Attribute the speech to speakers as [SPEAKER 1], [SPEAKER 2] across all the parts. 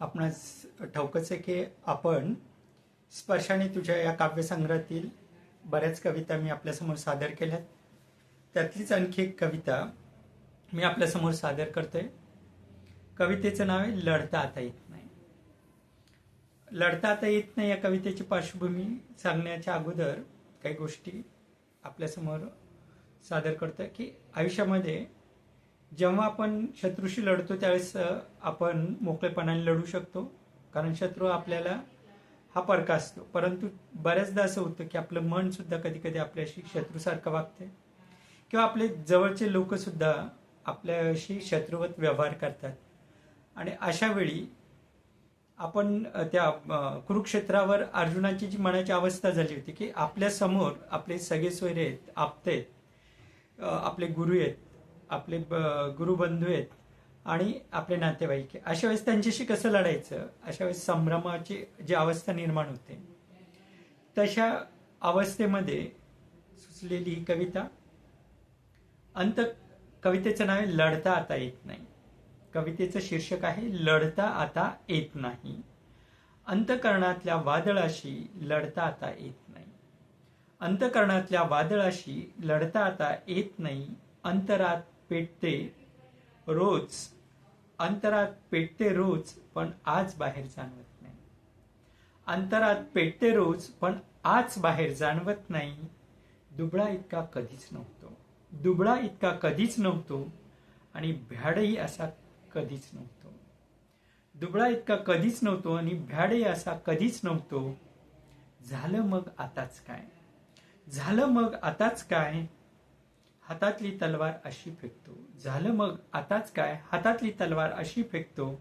[SPEAKER 1] आपणास ठाऊकच आहे की आपण स्पर्शाने तुझ्या या काव्यसंग्रहातील बऱ्याच कविता मी आपल्यासमोर सादर केल्यात. त्यातलीच आणखी एक कविता मी आपल्यासमोर सादर करतोय. कवितेचं नाव आहे लढता आता येत नाही. लढता आता येत नाही या कवितेची पार्श्वभूमी सांगण्याच्या अगोदर काही गोष्टी आपल्यासमोर सादर करतोय की आयुष्यामध्ये जेव्हा आपण शत्रूशी लढतो त्यावेळेस आपण मोकळेपणाने लढू शकतो. कारण शत्रू आपल्याला हा परका असतो. परंतु बऱ्याचदा असं होतं की आपलं मन सुद्धा कधी कधी आपल्याशी शत्रूसारखं वागते. किंवा आपले जवळचे लोक सुद्धा आपल्याशी शत्रुवत व्यवहार करतात. आणि अशा वेळी आपण त्या कुरुक्षेत्रावर अर्जुनाची जी मनाची अवस्था झाली होती की आपल्यासमोर आपले सगळे सोयरे आहेत आपते आहेत आपले गुरु आहेत. आपले गुरुबंधू आहेत आणि आपले नातेवाईक अशा वेळेस त्यांच्याशी कसं लढायचं? अशा वेळेस संभ्रमाची जी अवस्था निर्माण होते. तशा अवस्थेमध्ये सुचलेली ही कविता अंत कवितेचं नाव आहे लढता आता येत नाही. कवितेचं शीर्षक आहे लढता आता येत नाही. अंतकरणातल्या वादळाशी लढता आता येत नाही. अंतकरणातल्या वादळाशी लढता आता येत नाही. अंतरात पेटते रोज. अंतरात पेटते रोज पण आज बाहेर जाणवत नाही. अंतरात पेटते रोज पण आज बाहेर जाणवत नाही. दुबळा इतका कधीच नव्हतो. दुबळा इतका कधीच नव्हतो. आणि भ्याडही असा कधीच नव्हतो. दुबळा इतका कधीच नव्हतो आणि भ्याडही असा कधीच नव्हतो. झालं मग आताच काय? झालं मग आताच काय? हातातली तलवार अशी फेकतो. झालं मग आताच काय? हातातली तलवार अशी फेकतो.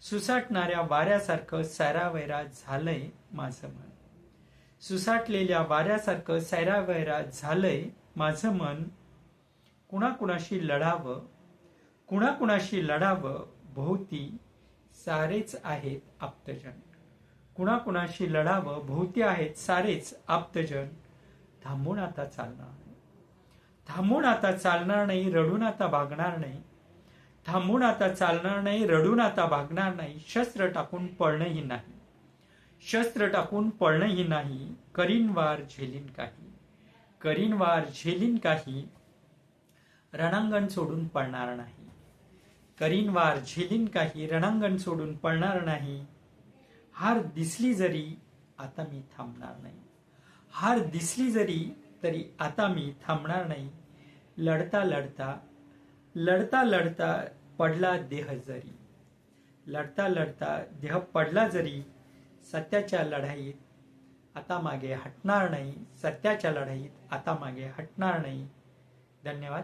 [SPEAKER 1] सुसाटणाऱ्या वाऱ्यासारखं सैरावैरा झालंय माझं मन. सुसाटलेल्या वाऱ्यासारखं सैरावैरा झालंय माझं मन. कुणाकुणाशी लढावं? कुणाकुणाशी लढावं? भोवती सारेच आहेत आप्तजन. कुणाकुणाशी लढावं? भोवती आहेत सारेच आप्तजन. थांबून आता चालणार. थांबून आता चालणार नाही रडून आता भागणार नाही. थांबून आता चालणार नाही रडून आता भागणार नाही. शस्त्र टाकून पळणंही नाही. शस्त्र टाकून पळणंही नाही. करीन वार झेलीन काही. करीन वार झेलीन काही. रणांगण सोडून पळणार नाही. करीन वार झेलीन काही. रणांगण सोडून पळणार नाही. हार दिसली जरी आता मी थांबणार नाही. हार दिसली जरी तरी आता मी थांबणार नाही. लढता लढता लढता लढता पडला देह जरी. लढता लढता देह पडला जरी सत्याच्या लढाईत आता मागे हटणार नाही. सत्याच्या लढाईत आता मागे हटणार नाही. धन्यवाद.